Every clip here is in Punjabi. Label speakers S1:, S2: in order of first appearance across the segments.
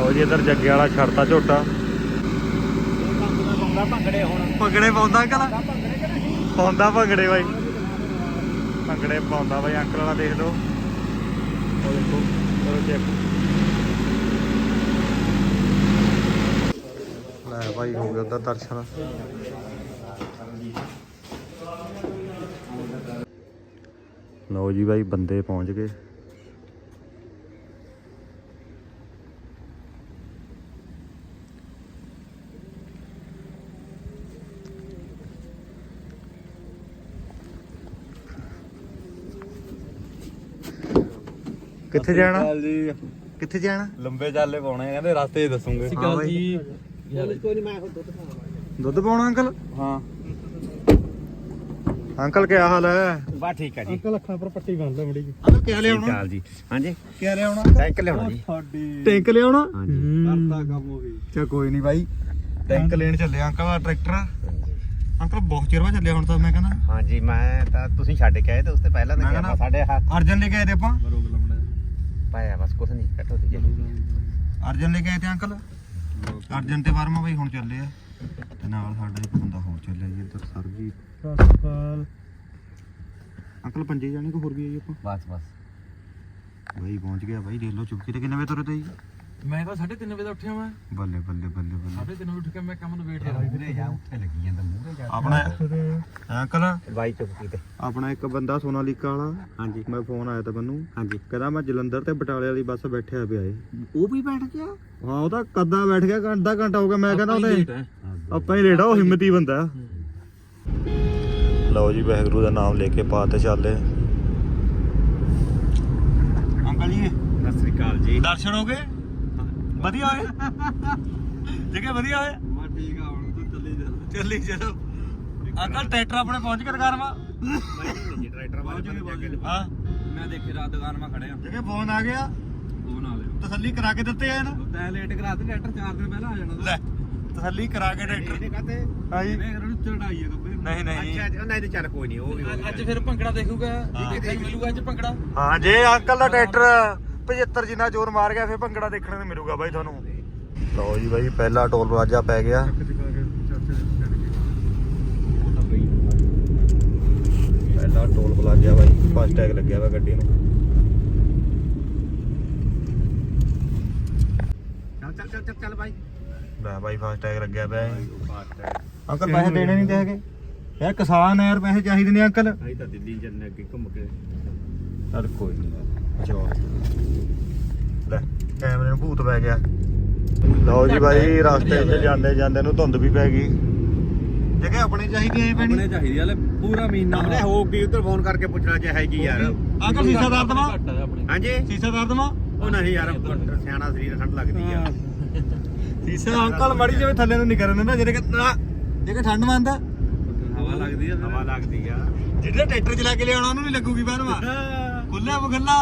S1: ਲਓ ਜੀ, ਇਧਰ ਜੱਗੇ ਵਾਲਾ ਛੜਤਾ ਝੋਟਾ।
S2: ਭੰਗੜੇ ਹੁਣ
S1: ਭੰਗੜੇ ਪਾਉਂਦਾ ਅੰਕਲ ਪਾਉਂਦਾ ਭੰਗੜੇ ਬਾਈ ਭੰਗੜੇ ਪਾਉਂਦਾ ਬਾਈ, ਅੰਕਲ ਵਾਲਾ ਦੇਖ ਲਓ। ਉਹ ਦੇਖੋ ਕਰੋ ਚੈੱਕ ਲੈ ਬਾਈ, ਹੋ ਗਿਆ ਉਧਰ ਦਰਸ਼ਨ ਲਓ ਜੀ ਬਾਈ, ਬੰਦੇ ਪਹੁੰਚ ਗਏ। ਕਿੱਥੇ ਜਾਣਾ?
S2: ਜੀ।
S1: ਕਿੱਥੇ ਜਾਣਾ?
S2: ਲੰਬੇ ਚਾਲੇ ਪਾਉਣੇ ਆ, ਕਹਿੰਦੇ ਰਸਤੇ 'ਚ ਦੱਸੂਗੇ।
S1: ਹਾਂ ਬਾਈ।
S2: ਕੋਈ ਨਹੀਂ ਮੈਂ ਹੁਣ ਦੁੱਧ ਪਾਉਣਾ।
S1: ਦੁੱਧ ਪਾਉਣਾ ਅੰਕਲ?
S2: ਹਾਂ।
S1: ਅੰਕਲ ਕੀ ਹਾਲ ਹੈ?
S2: ਬਾ ਠੀਕ ਹੈ ਜੀ।
S1: ਅੰਕਲ ਅੱਖਾਂ ਪਰ ਪੱਟੀ ਬੰਨਦਾ ਮੜੀ ਅੰਕਲ ਕੀ ਲਿਆਉਣਾ?
S2: ਜੀ। ਹਾਂਜੀ।
S1: ਕੀ ਲਿਆਉਣਾ?
S2: ਟੈਂਕ ਲਿਆਉਣਾ ਜੀ।
S1: ਸਾਡੀ ਟੈਂਕ ਲਿਆਉਣਾ?
S2: ਹਾਂਜੀ।
S1: ਕਰਤਾ ਕੰਮ ਉਹ ਵੀ। ਚਾ ਕੋਈ ਨਹੀਂ ਬਾਈ। ਟੈਂਕ ਲੈਣ ਚੱਲੇ ਅੰਕਲ ਦਾ ਟਰੈਕਟਰ। ਅੰਕਲ ਬਹੁਤ ਚਿਰ ਬਾਅਦ ਚੱਲਿਆ ਹੁਣ ਤਾਂ ਮੈਂ ਕਹਿੰਦਾ।
S2: ਹਾਂਜੀ ਮੈਂ ਤਾਂ ਤੁਸੀਂ ਛੱਡ ਕੇ ਆਏ ਤੇ ਉਸ ਤੋਂ ਪਹਿਲਾਂ
S1: ਮੈਂ
S2: ਤਾਂ ਸਾਡੇ ਹੱਥ
S1: ਅਰਜਨ ਲੈ ਕੇ ਆਏ ਤੇ ਆਪਾਂ?
S2: ਪਾਇਆ ਬਸ ਕੁਛ ਨਹੀਂ ਕੱਟੋ ਦੀ
S1: ਅਰਜਨ ਲੈ ਕੇ ਆਏ ਤੇ ਅੰਕਲ? ਅਰਜਨ ਤੇ ਵਰਮਾ ਬਾਈ ਹੁਣ ਚੱਲੇ ਆ। ਤੇ ਨਾਲ ਸਾਡਾ ਇੱਕ ਬੰਦਾ ਹੋਰ ਚੱਲਿਆ ਜੀ ਇੱਧਰ ਸਰਜੀਤ ਸਸਕਾਲ ਅੰਕਲ ਪੰਜੇ ਜਾਣੇ ਕੋ ਹੋਰ ਵੀ ਆਈ ਆਪਾਂ?
S2: ਬਸ ਬਸ।
S1: ਬਾਈ ਪਹੁੰਚ ਗਿਆ ਬਾਈ ਦੇਖ ਲਓ ਚੁੱਕੀ ਤੇ ਕਿੰਨੇ ਵਜੇ ਤੁਰੇ ਤੇ ਜੀ
S3: ਮੈਂ ਤਾਂ 3:30 ਵਜੇ ਦਾ ਉੱਠਿਆ ਮੈਂ
S1: ਬੱਲੇ ਬੱਲੇ ਬੱਲੇ ਬੱਲੇ।
S3: 3:30 ਵਜੇ ਉੱਠ ਕੇ ਮੈਂ ਕੰਮ ਨੂੰ ਵੇਟ
S2: ਵੀਰੇ ਜਾ ਉੱਥੇ ਲੱਗੀ ਜਾਂਦਾ ਮੂਹਰੇ ਜਾ
S1: ਆਪਣਾ ਅੰਕਲ?
S2: ਬਾਈ ਚੁੱਕੀ ਤੇ
S1: ਆਪਣਾ ਇੱਕ ਬੰਦਾ ਸੋਨਾਲੀਕਾ ਵਾਲਾ।
S2: ਹਾਂਜੀ।
S1: ਮੈਂ ਫੋਨ ਆਇਆ ਤਾਂ ਮੈਨੂੰ।
S2: ਹਾਂਜੀ।
S1: ਕਹਿੰਦਾ ਮੈਂ ਜਲੰਧਰ ਤੇ ਬਟਾਲੇ ਵਾਲੀ ਬੱਸ ਬੈਠਿਆ ਪਿਆ ਏ।
S2: ਉਹ ਵੀ ਬੈਠ ਗਿਆ?
S1: ਹਾਂ ਉਹ ਤਾਂ ਕੱਦਾ ਬੈਠ ਗਿਆ ਘੰਟਾ ਘੰਟਾ ਹੋ ਗਿਆ। ਮੈਂ ਕਹਿੰਦਾ ਉਹਨੇ ਆਪਾਂ ਹੀ ਆ ਉਹ ਹਿੰਮਤੀ ਬੰਦਾ ਲਓ ਜੀ ਵਾਹਿਗੁਰੂ ਦਾ ਨਾਮ ਲੈ ਕੇ ਪਾ ਤੇ ਚੱਲੇ। ਅੰਕਲ ਜੀ।
S2: ਸਤਿ ਸ੍ਰੀ ਅਕਾਲ ਜੀ।
S1: ਦਰਸ਼ਨ ਹੋ ਗਏ? ਵਧੀਆ ਹੋਏ ਜਗੇ ਵਧੀਆ ਹੋਏ
S2: ਮੈਂ ਠੀਕ ਆ ਹੁਣ ਤੂੰ ਚੱਲੀ ਜਾ
S1: ਚੱਲੀ ਚਲੋ। ਅੰਕਲ ਟਰੈਕਟਰ ਆਪਣੇ ਪਹੁੰਚ ਕੇ ਦੁਕਾਨ
S2: ਟਰੈਕਟਰ
S1: ਹਾਂ।
S3: ਮੈਂ ਦੇਖੀ ਰਾਤ ਦੁਕਾਨ ਮਾ ਖੜਿਆ।
S1: ਜਗੇ ਫੋਨ ਆ ਗਿਆ।
S3: ਉਹ ਨਾ ਲਿਓ
S1: ਤਸੱਲੀ ਕਰਾ ਕੇ ਦਿੱਤੇ ਆ ਨਾ
S3: ਤੈਂ ਲੇਟ ਕਰਾ ਦੇ ਟਰੈਕਟਰ 4 ਦਿਨ ਪਹਿਲਾਂ ਆ ਜਾਣਾ
S1: ਲੈ ਤਸੱਲੀ ਕਰਾ ਕੇ
S2: ਕਹਤੇ
S1: ਹਾਂਜੀ।
S3: ਕੱਪੇ
S1: ਨਹੀਂ ਨਹੀਂ।
S2: ਅੱਛਾ ਅੱਛਾ, ਨਹੀਂ ਤੇ ਚੱਲ ਕੋਈ ਨਹੀਂ ਉਹ ਵੀ ਹੋ ਗਿਆ।
S3: ਅੱਜ ਫਿਰ ਭੰਗੜਾ ਦੇਖੂਗਾ। ਮਿਲੂਗਾ ਅੱਜ ਭੰਗੜਾ।
S1: ਹਾਂ ਜੇ ਅੰਕਲ ਦਾ ਟਰੈਕਟਰ 75 ਜਿੰਨਾ ਜ਼ੋਰ ਮਾਰ ਗਿਆ ਫਿਰ ਭੰਗੜਾ ਦੇਖਣ ਨੂੰ ਮਿਲੂਗਾ ਬਾਈ ਤੁਹਾਨੂੰ। ਲਓ ਜੀ ਬਾਈ ਪਹਿਲਾ ਟੋਲ ਪਲਾਜ਼ਾ ਪੈ ਗਿਆ। ਪਹਿਲਾ ਟੋਲ ਪਲਾਜ਼ਾ ਬਾਈ ਫਾਸਟ ਟੈਗ ਲੱਗਿਆ ਵਾ ਗੱਡੀ ਨੂੰ।
S2: ਚੱਲ ਚੱਲ ਚੱਲ ਬਾਈ।
S1: ਲੈ ਬਾਈ ਫਾਸਟ ਟੈਗ ਲੱਗਿਆ ਪਿਆ ਹੈ ਅੰਕਲ ਪੈਸੇ ਦੇਣੇ ਨਹੀਂ ਤੇ ਹੈਗੇ? ਯਾਰ ਕਿਸਾਨ ਹੈ ਯਾਰ ਪੈਸੇ ਚਾਹੀਦੇ ਨੇ ਅੰਕਲ।
S2: ਅਸੀਂ ਤਾਂ ਦਿੱਲੀ ਜੰਨੇ ਅੱਗੇ ਘੁੰਮ ਕੇ।
S1: ਚੱਲ ਕੋਈ ਨਹੀਂ ਲੈ ਕੈਮਰੇ ਨੂੰ ਭੂਤ ਪੈ ਗਿਆ। ਲਓ ਜੀ ਬਾਈ ਰਸਤੇ 'ਚ ਜਾਂਦੇ ਜਾਂਦੇ ਨੂੰ ਧੁੰਦ ਵੀ ਪੈ ਗਈ। ਜਗ੍ਹਾ ਆਪਣੇ ਚਾਹੀਦੀ ਐ ਪੈਣੀ
S3: ਆਪਣੇ ਚਾਹੀਦੀ ਆ ਲੈ ਪੂਰਾ ਮਹੀਨਾ
S2: ਆਪਣੇ ਹੋ ਗਈ ਉਧਰ ਫੋਨ ਕਰਕੇ ਪੁੱਛਣਾ ਚਾਹੇ ਜੀ ਯਾਰ।
S1: ਅੰਕਲ ਸੀਸਾ ਦਰ ਦਵਾ
S2: ਹਾਂਜੀ?
S1: ਸੀਸਾ ਦਰ ਦਵਾ
S2: ਉਹ ਨਹੀਂ ਯਾਰ ਸਿਆਣਾ ਸਰੀਰ ਠੰਡ ਲੱਗਦੀ ਆ।
S1: ਸੀਸਾ ਅੰਕਲ ਮੜੀ ਜਿਵੇਂ ਥੱਲੇ ਨੂੰ ਨਹੀਂ ਕਰਨ ਦਿੰਦਾ ਜਿਹੜੇ ਕਿ ਨਾ ਜਿਹੜੇ ਠੰਡ ਮੰਨਦਾ
S3: ਹਵਾ ਲੱਗਦੀ ਆ।
S2: ਹਵਾ ਲੱਗਦੀ ਆ।
S1: ਜਿਹੜਾ ਟਰੈਕਟਰ ਚਲਾ ਕੇ ਲਿਆਉਣਾ ਉਹਨੂੰ ਨਹੀਂ ਲੱਗੂਗੀ ਬਾਹਰਵਾ ਖੁੱਲਿਆ ਬਗੱਲਾ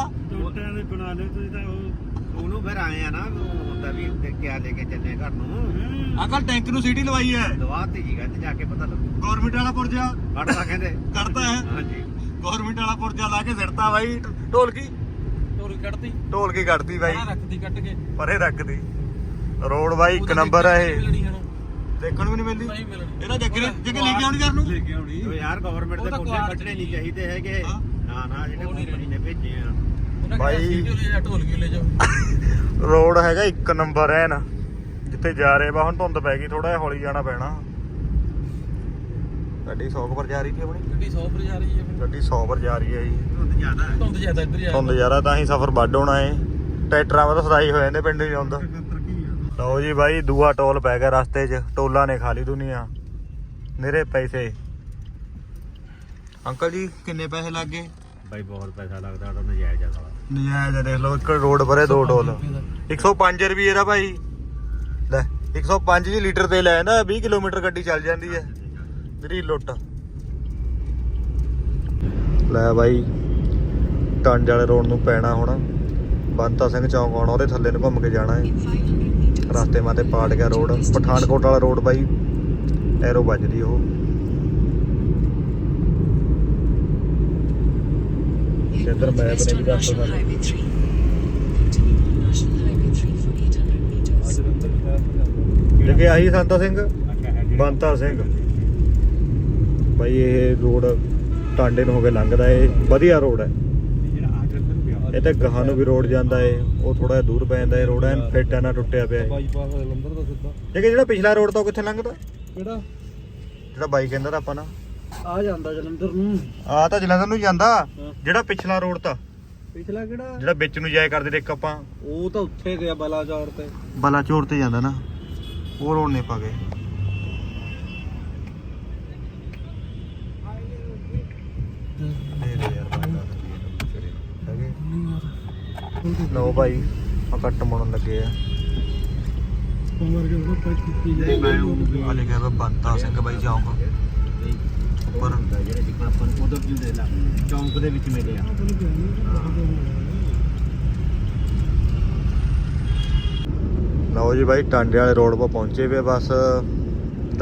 S3: ਟੋਟਿਆਂ ਦੇ ਬਣਾ ਲਿਓ ਤੁਸੀਂ ਤਾਂ ਉਹ
S2: ਉਹਨੂੰ ਫਿਰ ਆਏ ਆ ਨਾ ਉਹ ਹੁੰਦਾ ਵੀ ਤੇ ਕਿਆ ਲੈ ਕੇ ਚੱਲੇ ਘਰ ਨੂੰ।
S1: ਅੰਕਲ ਟੈਂਕ ਨੂੰ ਸੀਟੀ ਲਵਾਈ ਹੈ।
S2: ਦਵਾ ਤੇ ਜੀਗਾ ਤੇ ਜਾ ਕੇ ਪਤਾ ਲੱਗੂ।
S1: ਗਵਰਨਮੈਂਟ ਵਾਲਾ ਪੁਰਜਾ।
S2: ਕੱਢਦਾ ਕਹਿੰਦੇ।
S1: ਕੱਢਦਾ ਹੈ।
S2: ਹਾਂਜੀ।
S1: ਗਵਰਨਮੈਂਟ ਵਾਲਾ ਪੁਰਜਾ ਲਾ ਕੇ ਸਿੱਟਤਾ ਬਾਈ। ਢੋਲਕੀ
S3: ਟੋਰੀ ਕੱਢਤੀ।
S1: ਢੋਲਕੀ ਕੱਢਤੀ ਬਾਈ?
S3: ਆਹ ਰੱਖਦੀ ਕੱਢ ਕੇ।
S1: ਪਰੇ ਰੱਖਦੀ ਰੋਡ ਬਾਈ ਇੱਕ ਨੰਬਰ ਹੈ ਇਹ।
S3: ਮਿਲਣੀ ਹੁਣ
S1: ਦੇਖਣ ਨੂੰ ਨਹੀਂ ਮਿਲਦੀ।
S3: ਨਹੀਂ ਮਿਲਣੀ।
S1: ਇਹਦਾ ਜੱਗੇ ਨੇ- ਜੱਗੇ ਲੈ ਕੇ ਆਉਣੀ ਕਰਨ ਨੂੰ?
S3: ਲੈ ਕੇ ਆਉਣੀ।
S2: ਉਹ ਯਾਰ ਗਵਰਨਮੈਂਟ
S3: ਉਹ
S2: ਦੇ
S3: ਤਾਂ
S2: ਪੁੱਛੇ
S3: ਕੁਆਰ
S2: ਕੱਢਣੇ ਨਹੀਂ
S3: ਚ
S2: ਚਾਹੀਦੇ ਹੈਗੇ।
S1: ਹਾਂ।
S2: ਨਾ ਨਾ ਜਿਹੜੇ
S3: ਉਹ ਨਹੀਂ
S2: ਕੰਪਨੀ ਨੇ ਭੇਜੇ ਆ।
S1: ਬਾਈ-
S3: ਢੋਲ ਲੈ ਜਾਓ।
S1: ਰੋਡ ਹੈਗਾ ਇੱਕ ਨੰਬਰ ਹੈ ਨਾ ਜਿੱਥੇ ਜਾ ਰਹੇ ਬਾ ਹੁਣ ਧੁੰਦ ਪੈ ਗਈ ਥੋੜਾ ਜਿਹਾ ਹੌਲੀ ਜਾਣਾ ਪੈਣਾ। ਗੱਡੀ 100 ਪਰ ਜਾ ਰਹੀ ਸੀ ਆਪਣੀ?
S3: ਗੱਡੀ 100 ਪਰ ਜਾ ਰਹੀ ਹੈ
S1: ਗੱਡੀ 100 ਪਰ ਜਾ ਰਹੀ ਹੈ ਜੀ।
S2: ਧੁੰਦ ਜ਼ਿਆਦਾ ਹੈ।
S3: ਧੁੰਦ ਜ਼ਿਆਦਾ ਇੱਧਰ ਜਾ
S1: ਧੁੰਦ ਜ਼ਿਆਦਾ ਤਾਂ ਹੀ ਸਫ਼ਰ ਵੱਡ ਹੋਣਾ ਏ। ਟਰੈਕਟਰਾਂ ਵਾ ਤਾਂ ਸਦਾਈ ਹੋ ਜਾਂਦੇ ਪਿੰਡ ਨਹੀਂ ਆਉਂਦਾ ਲਓ ਜੀ ਬਾਈ ਦੂਆ ਟੋਲ ਪੈ ਗਿਆ ਰਸਤੇ 'ਚ। ਟੋਲਾਂ ਨੇ ਖਾ ਲਈ ਦੁਨੀਆ। ਮੇਰੇ ਪੈਸੇ। ਅੰਕਲ ਜੀ ਕਿੰਨੇ ਪੈਸੇ ਲੱਗ
S2: ਬਾਈ ਬਹੁਤ ਪੈਸਾ ਲੱਗਦਾ ਉਹਦਾ ਨਜਾਇਜ਼ ਆ ਸਾਲਾ।
S1: ਨਜਾਇਜ਼ ਆ ਦੇਖ ਲਓ ਇੱਕ ਰੋਡ ਪਰੇ ਦੋ ਟੋਲ। 105 ਰੁਪਏ ਦਾ ਭਾਈ। ਲੈ 105 ਜੀ ਲੀਟਰ ਤੇ ਲੈ ਨਾ 20 ਕਿਲੋਮੀਟਰ ਗੱਡੀ ਚੱਲ ਜਾਂਦੀ ਹੈ। ਮੇਰੀ ਲੁੱਟ। ਲੈ ਬਾਈ ਟੰਡ ਵਾਲੇ ਰੋਡ ਨੂੰ ਪੈਣਾ ਹੁਣ। ਬੰਤਾ ਸਿੰਘ ਚੌਂਕ ਆਉਣਾ ਉਹਦੇ ਥੱਲੇ ਨੂੰ ਘੁੰਮ ਕੇ ਜਾਣਾ ਹੈ। ਰਸਤੇ ਮਾਤੇ ਪਾੜ ਗਿਆ ਰੋਡ। ਪਠਾਨਕੋਟ ਵਾਲਾ ਰੋਡ ਬਾਈ ਐਰੋ ਵੱਜਦੀ ਉਹ ਇੱਧਰ ਮੈਪ ਨੇ ਵੀ ਦੱਸਤਾ ਸਾਨੂੰ
S4: Highway 3. Continue on National Highway 3 for 800 meters.
S1: ਅੱਗੇ ਆਹੀ ਸੰਤਾ ਸਿੰਘ?
S2: ਅੱਛਾ
S1: ਬੰਤਾ ਸਿੰਘ। ਬਾਈ ਇਹ ਰੋਡ ਟਾਂਡੇ ਨੂੰ ਹੋ ਕੇ ਲੰਘਦਾ ਏ। ਵਧੀਆ ਰੋਡ ਹੈ ਇਹ ਤੇ ਗਾਹਾਂ ਨੂੰ ਵੀ ਰੋਡ ਜਾਂਦਾ ਏ। ਉਹ ਥੋੜਾ ਦੂਰ ਪੈ ਜਾਂਦਾ ਏ ਰੋਡ ਐਨ ਫਿੱਟ ਐ ਨਾ ਟੁੱਟਿਆ ਪਿਆ ਏ।
S3: ਬਾਈਪਾਸ ਜਲੰਧਰ ਦਾ ਸਿੱਧਾ।
S1: ਇਹ ਕਿ ਜਿਹੜਾ ਪਿਛਲਾ ਰੋਡ ਤੋਂ ਕਿੱਥੇ ਲੰਘਦਾ?
S3: ਕਿਹੜਾ?
S1: ਜਿਹੜਾ ਬਾਈ ਕਹਿੰਦਾ ਤਾਂ ਆਪਾਂ ਨਾ।
S3: ਆ ਜਾਂਦਾ ਜਲੰਧਰ ਨੂੰ।
S1: ਆ ਤਾਂ ਜਲੰਧਰ ਨੂੰ ਜਾਂਦਾ। ਜਿਹੜਾ ਪਿਛਲਾ ਰੋਡ ਤਾਂ।
S3: ਪਿਛਲਾ ਕਿਹੜਾ?
S1: ਜਿਹੜਾ ਵਿੱਚ ਨੂੰ ਜਾਇਆ ਕਰਦੇ ਤੇ ਇੱਕ ਆਪਾਂ।
S3: ਉਹ ਤਾਂ ਉੱਥੇ ਗਿਆ ਬਲਾਚੌਰ ਤੇ।
S1: ਬਲਾਚੌਰ ਤੇ ਜਾਂਦਾ ਨਾ। ਉਹ ਰੋਡ ਨੇ ਪਾ ਗਏ। ਲੋ ਭਾਈ ਆ ਕੱਟ ਮੁੜਨ ਲੱਗੇ ਆ।
S3: ਉਮਰ ਕੇ ਉਹ ਪੈਕ
S2: ਨਹੀਂ ਮੈਂ ਉਹ ਵੀ
S1: ਆ ਲਿਖਿਆ ਵਾ ਬੰਤਾ ਸਿੰਘ ਬਾਈ ਚੌਂਕ।
S2: ਉੱਪਰ ਹੁੰਦਾ ਜਿਹੜੇ ਜਿੱਦਾਂ ਆਪਾਂ ਨੂੰ ਉਧਰ ਵੀ ਦੇ ਲਾ ਚੌਂਕ ਦੇ ਵਿੱਚ ਮਿਲੇ ਆ।
S1: ਲਓ ਜੀ ਬਾਈ ਟਾਂਡੇ ਵਾਲੇ ਰੋਡ 'ਤੇ ਪਹੁੰਚੇ ਵੇ ਬਸ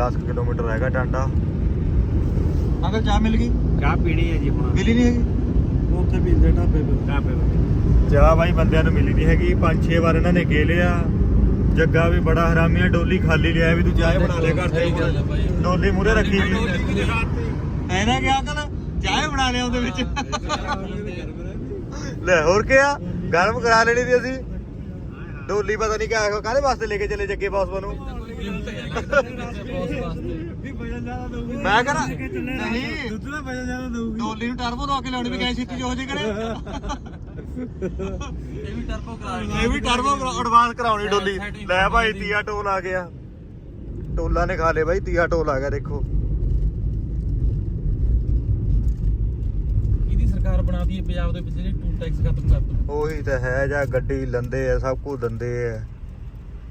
S1: 10 ਕਿਲੋਮੀਟਰ ਰਹਿ ਗਿਆ ਟਾਂਡਾ। ਅੰਕਲ ਚਾਹ ਮਿਲ ਗਈ?
S2: ਚਾਹ ਪੀਣੀ ਹੈ ਜੀ ਹੁਣ।
S1: ਮਿਲੀ ਨਹੀਂ ਹੈਗੀ?
S3: ਉੱਥੇ ਪੀਂਦੇ ਢਾਬੇ ਤੇ
S2: ਚਾਹ ਪੀਣੀ
S1: ਚਾਹ ਬਾਈ ਬੰਦਿਆਂ ਨੂੰ ਮਿਲੀ ਨਹੀਂ ਹੈਗੀ ਪੰਜ ਛੇ ਵਾਰ ਇਹਨਾਂ ਨੇ ਗੇ ਲਿਆ। ਜੱਗਾ ਵੀ ਬੜਾ ਹਰਾਮੀ ਆ ਡੋਲੀ ਖਾਲੀ ਲਿਆ ਵੀ ਤੂੰ ਚਾਹ ਬਣਾ ਲੈ ਘਰ ਤੇ। ਡੋਲੀ ਮੂਰੇ ਰੱਖੀ ਵੀ ਐ ਨਾ ਕਿਹਾ ਕਰ ਚਾਹ ਬਣਾ ਲਿਆ ਉਹਦੇ ਵਿੱਚ। ਲੈ ਹੋਰ ਕੀ ਆ ਗਰਮ ਕਰਾ ਲੈਣੀ ਸੀ ਅਸੀਂ। ਡੋਲੀ ਪਤਾ ਨਹੀਂ ਕਿਆ ਕਾਹਦੇ ਵਾਸਤੇ ਲੈ ਕੇ ਚੱਲੇ ਜੱਗੇ ਬਾਸ ਨੂੰ ਮੈਂ ਕਰਾਂ? ਨਹੀਂ।
S3: ਦੁੱਧ ਦਾ ਵਜਨ ਜ਼ਿਆਦਾ ਦਊਗੀ।
S1: ਡੋਲੀ ਨੂੰ ਟਰਬੋ ਲਾ ਕੇ ਲਾਉਣੀ ਵੀ ਗਏ ਛੇਤੀ ਜੋ ਜੇ ਕਰੇ।
S3: ਇਹ ਵੀ ਟਰਬੋ ਕਰਾ
S1: ਇਹ ਵੀ ਟਰਬੋ ਐਡਵਾਂਸ ਕਰਾਉਣੀ ਡੋਲੀ। ਲੈ ਭਾਈ ਤੀਆ ਟੋਲ ਆ ਗਿਆ। ਟੋਲਾ ਨੇ ਖਾ ਲੇ ਭਾਈ ਤੀਆ ਟੋਲ ਆ ਗਿਆ ਦੇਖੋ।
S3: ਇਹਦੀ ਸਰਕਾਰ ਬਣਾਦੀ ਹੈ ਪੰਜਾਬ ਦੇ ਵਿੱਚ ਜਿਹੜੇ ਟੂਲ ਟੈਕਸ ਖਤਮ ਕਰ ਦੋ
S1: ਉਹੀ ਤਾਂ ਹੈ ਜਾਂ ਗੱਡੀ ਲੰਦੇ ਆ ਸਭ ਕੁਝ ਦੰਦੇ ਆ।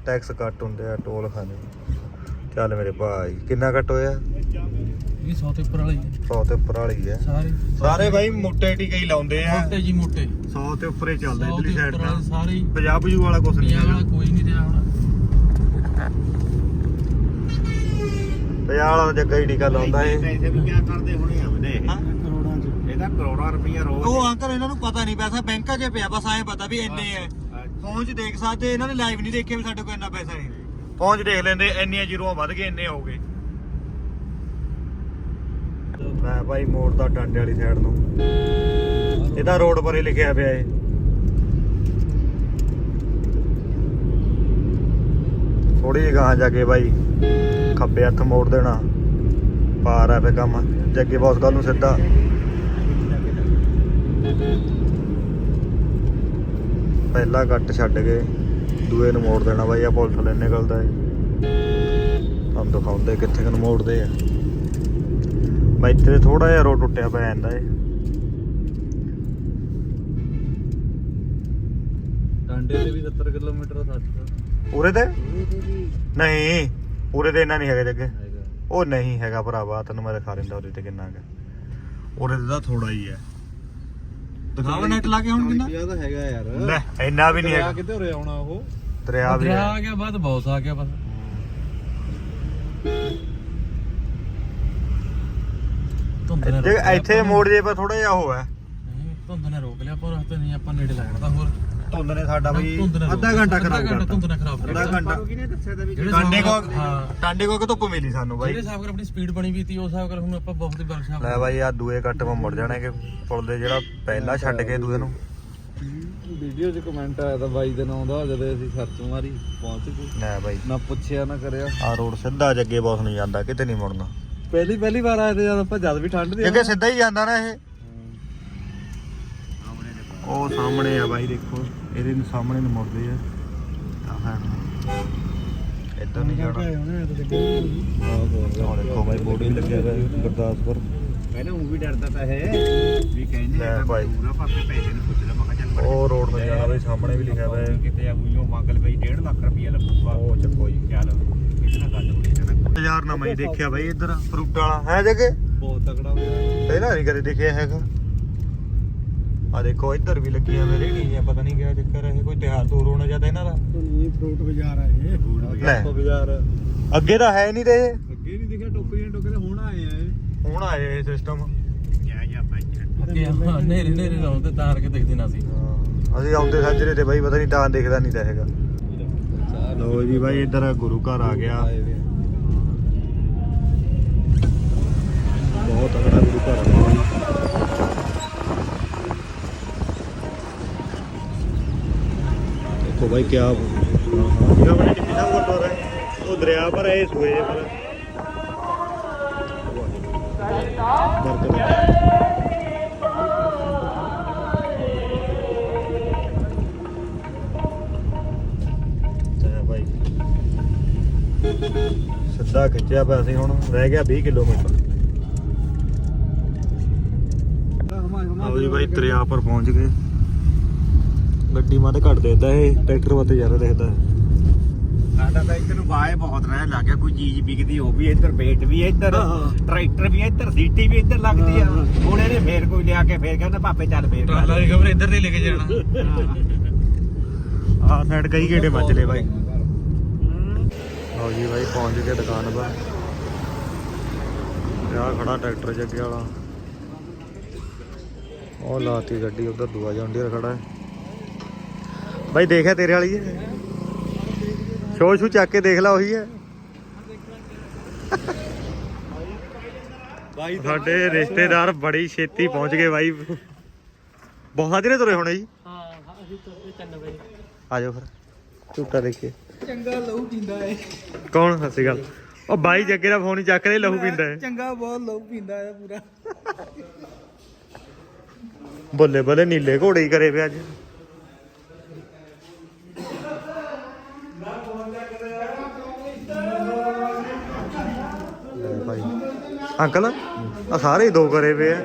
S1: ਟੈਕਸ ਕੱਟ ਹੁੰਦੇ ਆ ਟੋਲ ਖਾਣੇ। ਚੱਲ ਮੇਰੇ ਭਾਈ ਕਿੰਨਾ ਕੱਟ ਹੋਇਆ?
S3: ਇਹ 100 ਤੇ ਉੱਪਰ ਵਾਲੀ ਹੈ।
S1: 100 ਤੇ ਉੱਪਰ ਵਾਲੀ ਹੈ।
S3: ਸਾਰੇ
S1: ਸਾਰੇ ਭਾਈ ਮੋਟੇ ਟੀਕੇ ਹੀ ਲਾਉਂਦੇ ਆ।
S3: ਮੋਟੇ ਜੀ ਮੋਟੇ।
S1: 100 ਤੇ ਉੱਪਰ ਹੀ ਚੱਲਦਾ
S3: 100
S1: ਇਧਰਲੀ
S3: ਦੇ
S1: ਸਾਈਡ ਤਾਂ।
S3: ਸਾਰੇ
S1: 50 ਬਜੂ ਵਾਲਾ ਕੁਛ ਨਹੀਂ
S3: ਪੰਜਾਬ
S1: ਹੈਗਾ।
S3: ਵਾਲਾ ਕੋਈ ਨਹੀਂ ਰਿਹਾ ਹੁਣ।
S1: ਪੰਜਾਹ ਵਾਲਾ ਜੱਗਾ ਹੀ ਟੀਕਾ ਲਾਉਂਦਾ ਏ।
S2: ਪੈਸੇ ਵੀ ਕਿਆ ਕਰਦੇ ਹੋਣੇ ਆ
S1: ਹਾਂ?
S3: ਕਰੋੜਾਂ ਚ।
S2: ਇਹਦਾ ਕਰੋੜਾਂ ਰੁਪਈਆ ਰੋਜ਼
S1: ਉਹ ਅੰਕਲ ਇਹਨਾਂ ਨੂੰ ਪਤਾ ਨਹੀਂ ਪੈਸਾ ਬੈਂਕਾਂ 'ਚ ਪਿਆ ਬਸ ਐਂ ਪਤਾ ਵੀ ਇੰਨੇ ਐ ਪਹੁੰਚ ਦੇਖ ਸਕਦੇ ਇਹਨਾਂ ਨੇ ਲਾਈਵ ਨਹੀਂ ਦੇਖਿਆ ਵੀ ਸਾਡੇ ਕੋਲ ਇੰਨਾ ਪੈਸਾ ਹੈ ਪਹੁੰਚ ਦੇਖ ਲੈਂਦੇ ਇੰਨੀਆਂ ਜ਼ੀਰੋਆਂ ਵੱਧ ਗਏ ਇੰਨੇ ਹੋ ਗਏ। ਮੈਂ ਭਾਈ ਮੋੜ ਦਾ ਟਾਂਡੇ ਵਾਲੀ ਸਾਈਡ ਨੂੰ। ਇਹਦਾ ਰੋਡ ਪਰੇ ਲਿਖਿਆ ਪਿਆ ਏ। ਥੋੜੀ ਜਿਹੀ ਗਾਂ ਜਾ ਕੇ ਭਾਈ ਖੱਬੇ ਹੱਥ ਮੋੜ ਦੇਣਾ। ਪਾਰ ਆ ਫੇ ਕੰਮ। ਜੱਗੇ ਬੌਸ ਗੱਲ ਨੂੰ ਸਿੱਧਾ। ਪਹਿਲਾ ਕੱਟ ਛੱਡ ਕੇ ਦੂਏ ਨੂੰ ਮੋੜ ਦੇਣਾ ਬਾਈ ਆ ਪੁਲ ਥੱਲੇ ਨਿਕਲਦਾ ਏ। ਤੁਹਾਨੂੰ ਦਿਖਾਉਂਦੇ ਕਿੱਥੇ ਨੂੰ ਮੋੜਦੇ ਆ। ਬਾਈ ਇੱਥੇ ਥੋੜਾ ਜਿਹਾ ਰੋਡ ਟੁੱਟਿਆ ਪਿਆ ਜਾਂਦਾ ਏ।
S3: ਡਾਂਡੇ ਤੇ ਵੀ 70 ਕਿਲੋਮੀਟਰ ਦਾ 60
S1: ਉਰੇ ਤੇ? ਨਹੀਂ ਉਰੇ ਤੇ ਇੰਨਾ ਨਹੀਂ ਹੈਗਾ ਜੱਗੇ। ਉਹ ਨਹੀਂ ਹੈਗਾ ਭਰਾਵਾ ਤੈਨੂੰ ਮੈਂ ਦਿਖਾ ਦਿੰਦਾ ਉਹਦੇ ਤੇ ਕਿੰਨਾ ਹੈਗਾ। ਉਰੇ ਤੇ ਤਾਂ ਥੋੜਾ ਹੀ ਹੈ। ਦਿਖਾਵਾ ਨੈਟ ਲਾ ਕੇ ਹੁਣ ਕਿੰਨਾ?
S3: ਇਹ ਤਾਂ ਹੈਗਾ ਯਾਰ।
S1: ਲੈ ਇੰਨਾ ਵੀ ਨਹੀਂ ਹੈਗਾ।
S3: ਕਿਤੇ ਉਰੇ ਆਉਣਾ ਉਹ?
S1: ਦਰਿਆ ਵੀ
S3: ਆ ਗਿਆ ਬਾਅਦ ਬਹੁਤ ਆ ਗਿਆ ਬਸ। ਧੁੰਦ ਨੇ
S1: ਜੇ ਇੱਥੇ। ਮੋੜ ਜੇ ਪਰ ਥੋੜਾ ਜਿਹਾ ਉਹ ਹੈ।
S3: ਨਹੀਂ, ਧੁੰਦ ਨੇ ਰੋਕ ਲਿਆ ਪਰ ਰਸਤੇ ਨਹੀਂ ਆਪਾਂ ਨੇੜੇ ਲੱਗਦਾ ਹੋਰ।
S1: ਧੁੰਦ ਨੇ ਸਾਡਾ ਬਈ ਅੱਧਾ ਘੰਟਾ
S3: ਅੱਧਾ
S1: ਖਰਾਬ
S3: ਘੰਟਾ
S1: ਕਰਤਾ
S3: ਧੁੰਦ ਨੇ ਖਰਾਬ
S1: ਅੱਧਾ
S3: ਕਰਤਾ।
S1: ਘੰਟਾ।
S2: ਕਿਹਨੇ ਦੱਸਿਆ ਤਾਂ ਵੀ
S3: ਜਿਹੜੇ
S1: ਟਾਂਡੇ ਕੋ
S3: ਹਾਂ।
S1: ਟਾਂਡੇ ਕੋ ਕਿ ਧੁੱਪ ਮਿਲੀ ਸਾਨੂੰ ਬਾਈ?
S3: ਜਿਹੜੇ ਹਿਸਾਬ ਕਰ ਆਪਣੀ ਸਪੀਡ ਬਣੀ ਵੀ ਤੀ ਉਸ ਹਿਸਾਬ ਕਰ ਹੁਣ ਆਪਾਂ ਬਹੁਤ ਹੀ ਵਰਕਸ਼ਾਪ
S1: ਲੈ ਬਾਈ ਆ ਦੂਏ ਕੱਟ ਮਾ ਮੁੜ ਜਾਣਾ ਕਿ ਪੁਲ ਦੇ ਜਿਹੜਾ ਪਹਿਲਾਂ ਛੱਡ ਕੇ ਦੂਏ ਨੂੰ।
S3: ਵੀਡੀਓ 'ਚ ਕਮੈਂਟ ਆਇਆ ਤਾਂ ਬਾਈ ਦੇ ਨਾਂ ਦਾ ਜਦੋਂ ਅਸੀਂ ਸਰਚ ਮਾਰੀ ਪਹੁੰਚ ਗਏ।
S1: ਲੈ ਬਾਈ।
S3: ਨਾ ਪੁੱਛਿਆ ਨਾ ਕਰਿਆ।
S1: ਆ ਰੋਡ ਸਿੱਧਾ ਜੱਗੇ ਬੌਸ ਨੂੰ ਜਾਂਦਾ ਕਿਤੇ ਨਹੀਂ ਮੁੜਨਾ।
S3: ਪਹਿਲੀ ਪਹਿਲੀ ਵਾਰ ਆਏ ਤੇ ਜਦ ਆਪਾਂ ਜਦ ਵੀ ਠੰਡ ਦੀ
S1: ਕਿਉਂਕਿ ਸਿੱਧਾ ਹੀ ਜਾਂਦਾ ਨਾ ਇਹ। ਉਹ ਸਾਹਮਣੇ ਆ ਬਾਈ ਦੇਖੋ ਇਹਦੇ ਨੂੰ ਸਾਹਮਣੇ ਨੂੰ ਮੁੜਦੇ ਆ। ਆ ਹੈ। ਇੱਧਰ ਨਹੀਂ ਜਾਣਾ। ਆਹ ਦੇਖੋ ਬਾਈ ਬੋਰਡ ਵੀ ਲੱਗਿਆ ਹੋਇਆ। ਗੁਰਦਾਸਪੁਰ।
S2: ਪਹਿਲਾਂ ਉਹ ਵੀ ਡਰਦਾ ਤਾਂ ਹੈ ਵੀ ਕਹਿੰਦੇ ਆ। ਪੂਰਾ ਪਾਪੇ ਪੈਸੇ ਨੂੰ ਪੁੱਛ ਲੈ ਮੈਂ ਕਿਹਾ ਚੱਲ ਬੜੇ
S1: ਉਹ ਰੋਡ ਤੇ ਜਾਣਾ ਬਾਈ ਸਾਹਮਣੇ ਵੀ ਲਿਖਿਆ ਹੋਇਆ। ਹੈ
S2: ਕਿਤੇ ਆ ਉਹ ਮੰਗ ਲੈ ਬਈ 1.5 ਲੱਖ ਰੁਪਈਆ ਲੱਗੂਗਾ।
S1: ਉਹ ਚੱਕੋ ਜੀ।
S2: ਚੱਲ ਕਿਸੇ ਨਾਲ ਗੱਲ ਹੋਣੀ
S1: ਬਾਜ਼ਾਰ ਨਾ ਮੈਂ ਦੇਖਿਆ ਬਾਈ ਇੱਧਰ ਫਰੂਟ ਵਾਲਾ। ਹੈ ਜਗੇ?
S3: ਬਹੁਤ ਤਕੜਾ ਹੋਇਆ
S1: ਪਹਿਲਾਂ ਨਹੀਂ ਕਦੇ ਦੇਖਿਆ ਹੈਗਾ। ਆ ਦੇਖੋ ਇੱਧਰ ਵੀ ਲੱਗੀਆਂ ਮੇਰੇ ਨਹੀਂ ਪਤਾ ਨਹੀਂ ਕਿਆ ਚੱਕਰ ਹੈ ਇਹ ਕੋਈ ਤਿਉਹਾਰ ਤੂਰ ਹੋਣਾ ਜਾਂਦਾ ਇਹਨਾਂ ਦਾ।
S3: ਇਹ ਫਰੂਟ ਬਾਜ਼ਾਰ ਆ ਇਹ।
S1: ਲੈ।
S3: ਬਾਜ਼ਾਰ
S1: ਅੱਗੇ ਤਾਂ ਹੈ ਨਹੀਂ ਤੇ
S3: ਅੱਗੇ ਨਹੀਂ ਦਿਖਿਆ ਟੋਕਰੀਆਂ ਟੋਕਰੇ ਹੁਣ ਆਏ ਆ ਇਹ।
S1: ਹੁਣ ਆਏ ਇਹ ਸਿਸਟਮ
S2: ਜਾ ਬੱਚ
S3: ਨੇਰੇ ਨੇਰੇ ਲਾਉਂ ਤੇ ਤਾਰ ਕੇ ਦਿਖਦੇ ਨਾ ਸੀ
S1: ਅਸੀਂ ਆਉਂਦੇ ਸਾਜਰੇ ਤੇ ਬਾਈ ਪਤਾ ਨਹੀਂ ਤਾਂ ਦੇਖਦਾ ਨਹੀਂ ਤਾਂ ਹੈਗਾ। ਲੋ ਜੀ ਬਾਈ ਇੱਧਰ ਗੁਰੂ ਘਰ ਆ ਗਿਆ। ਬਹੁਤ ਤਗੜਾ ਗੁਰੂ ਘਰ ਦੇਖੋ ਬਾਈ ਕਿਆ ਜਿਹੜਾ ਬਣੇ ਟਿੱਪੀ ਸਾਹਿਬ ਗੁਰਦੁਆਰਾ ਹੈ ਉਹ ਦਰਿਆ ਪਰ ਇਹ ਸੂਏ ਪਰ। ਹੈ। ਭਾਈ ਸਿੱਧਾ ਖਿੱਚਿਆ ਪਿਆ ਸੀ ਹੁਣ ਰਹਿ ਗਿਆ 20 ਕਿਲੋਮੀਟਰ। ਆਓ ਜੀ ਭਾਈ ਦਰਿਆ ਪਰ ਪਹੁੰਚ ਗਏ। ਗੱਡੀ ਮਾ ਤੇ ਘੱਟ ਦੇਦਾ ਇਹ ਟਰੈਕਟਰ ਤੇ ਜ਼ਿਆਦਾ ਦੇਖਦਾ
S2: ਸਾਡਾ ਤਾਂ ਇੱਧਰ ਨੂੰ ਬਾਏ ਬਹੁਤ ਰਹਿ ਲੱਗ ਗਿਆ ਕੋਈ ਚੀਜ਼ ਵਿਕਦੀ ਉਹ ਵੀ ਇੱਧਰ ਬੇਟ ਵੀ ਇੱਧਰ
S1: ਹਾਂ।
S2: ਟਰੈਕਟਰ ਵੀ ਇੱਧਰ ਸੀਟੀ ਵੀ ਇੱਧਰ ਲੱਗਦੀ ਆ।
S3: ਹਾਂ।
S2: ਹੁਣ ਇਹਨੇ ਫੇਰ ਕੋਈ ਲਿਆ ਕੇ ਫੇਰ ਕਹਿੰਦਾ ਪਾਪੇ ਚੱਲ ਫੇਰ ਕਰਾ
S3: ਟਰਾਲਾ ਦੀ ਖਬਰ ਇੱਧਰ ਨਹੀਂ ਲੈ ਕੇ ਜਾਣਾ।
S1: ਆਹ ਸਾਈਡ ਕਈ ਗੇੜੇ ਵੱਜ ਲਏ ਭਾਈ ਆਓ ਜੀ ਭਾਈ ਪਹੁੰਚ ਗਏ ਦੁਕਾਨ ਪਰ। ਤੇ ਆਹ ਖੜਾ ਟਰੈਕਟਰ ਜੱਗੇ ਵਾਲਾ। ਉਹ ਲਾਤੀ ਗੱਡੀ ਉਧਰ ਦੂਆ ਜੌਂਡੀਅਰ ਖੜਾ ਹੈ। ਭਾਈ ਦੇਖਿਆ ਤੇਰੇ ਵਾਲੀ ਹੈ? ਸ਼ੋ ਸ਼ੂ ਚੱਕ ਕੇ ਦੇਖ ਲਾ ਉਹੀ ਹੈ।
S3: ਬਾਈ
S1: ਸਾਡੇ ਰਿਸ਼ਤੇਦਾਰ ਬੜੀ ਛੇਤੀ ਪਹੁੰਚ ਗਏ ਬਾਈ। ਬਹੁਤ ਦਿਨੇ ਤੁਰੇ ਹੋਣੇ ਜੀ।
S4: ਹਾਂ ਅਸੀਂ ਤੋਂ 3 ਵਜੇ।
S1: ਆ ਜਾਓ ਫਿਰ। ਝੂਟਾ ਦੇਖੀਏ।
S3: ਚੰਗਾ ਲਹੂ ਪੀਂਦਾ ਏ।
S1: ਕੌਣ? ਸੱਸੀ ਗੱਲ ਉਹ ਬਾਈ ਜੱਗੇ ਦਾ ਫੋਨ ਹੀ ਚੱਕ ਲੈ ਲਹੂ ਪੀਂਦਾ ਹੈ
S3: ਚੰਗਾ ਬਹੁਤ ਲਹੂ ਪੀਂਦਾ ਏ ਪੂਰਾ।
S1: ਬੱਲੇ ਬੱਲੇ ਨੀਲੇ ਘੋੜੇ ਹੀ ਕਰੇ ਪਿਆ ਅੱਜ। ਲੈ ਭਾਈ। ਅੰਕਲ ਆ ਸਾਰੇ ਹੀ ਦੋ ਕਰੇ ਪਏ ਆ।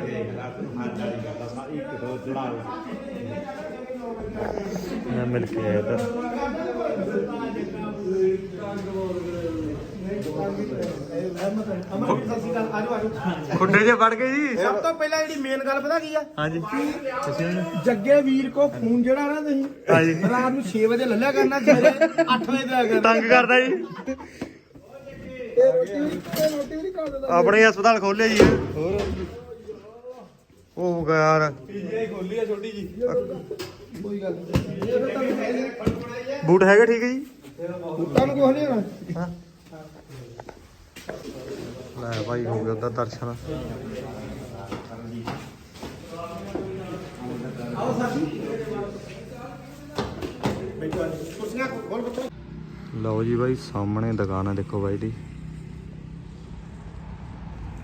S1: ਮੈਂ ਮਿਲ ਕੇ ਆਇਆ ਤਾਂ। ਖੁੱਡੇ ਜੇ ਵੜ ਗਏ ਜੀ।
S2: ਸਭ ਤੋਂ ਪਹਿਲਾਂ ਜਿਹੜੀ ਮੇਨ ਗੱਲ ਪਤਾ ਕੀ ਆ?
S1: ਹਾਂਜੀ।
S2: ਜੱਗੇ ਵੀਰ ਕੋ ਫੋਨ ਜਿਹੜਾ ਨਾ ਤੁਸੀਂ
S1: ਹਾਂਜੀ।
S2: ਰਾਤ ਨੂੰ 6 ਵਜੇ ਲੱਲਿਆ ਕਰਨਾ ਸਵੇਰੇ 8 ਵਜੇ ਕਰਨਾ।
S1: ਤੰਗ ਕਰਦਾ ਜੀ। ਆਪਣੇ ਹਸਪਤਾਲ ਖੋਲੇ ਜੀ।
S3: ਹੋਰ।
S1: ਉਹ ਯਾਰ।
S3: ਖੋਲੀ ਆ ਛੋਟੀ ਜੀ
S1: ਬੂਟ ਹੈਗੇ ਠੀਕ ਹੈ ਜੀ
S2: ਤੁਹਾਨੂੰ ਕੁਝ ਨਹੀਂ ਹੋਣਾ।
S1: ਲੈ ਭਾਈ, ਹੋ ਗਿਆ ਉਹਦਾ ਦਰਸ਼ਨ। ਲਓ ਜੀ ਭਾਈ, ਸਾਹਮਣੇ ਦੁਕਾਨ ਹੈ ਦੇਖੋ ਬਾਈ ਦੀ।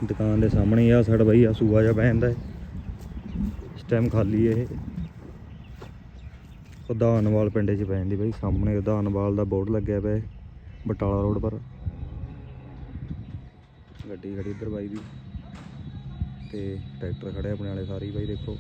S1: ਦੁਕਾਨ ਦੇ ਸਾਹਮਣੇ ਆ, ਸਾਡਾ ਬਾਈ ਆ ਸੂਆ ਜਿਹਾ ਪੈਂਦਾ ਹੈ ਇਸ ਟਾਈਮ ਖਾਲੀ ਇਹ। ਉਦਾਨਵਾਲ ਪਿੰਡ 'ਚ ਪੈ ਜਾਂਦੀ ਬਾਈ ਸਾਹਮਣੇ ਉਦਾਨਵਾਲ ਦਾ ਬੋਰਡ ਲੱਗਿਆ ਪਿਆ ਬਟਾਲਾ ਰੋਡ ਪਰ। ਗੱਡੀ ਖੜੀ ਇੱਧਰ ਬਾਈ ਦੀ। ਤੇ ਟਰੈਕਟਰ ਖੜੇ ਆਪਣੇ ਵਾਲੇ ਸਾਰੇ ਹੀ ਬਾਈ ਦੇਖੋ।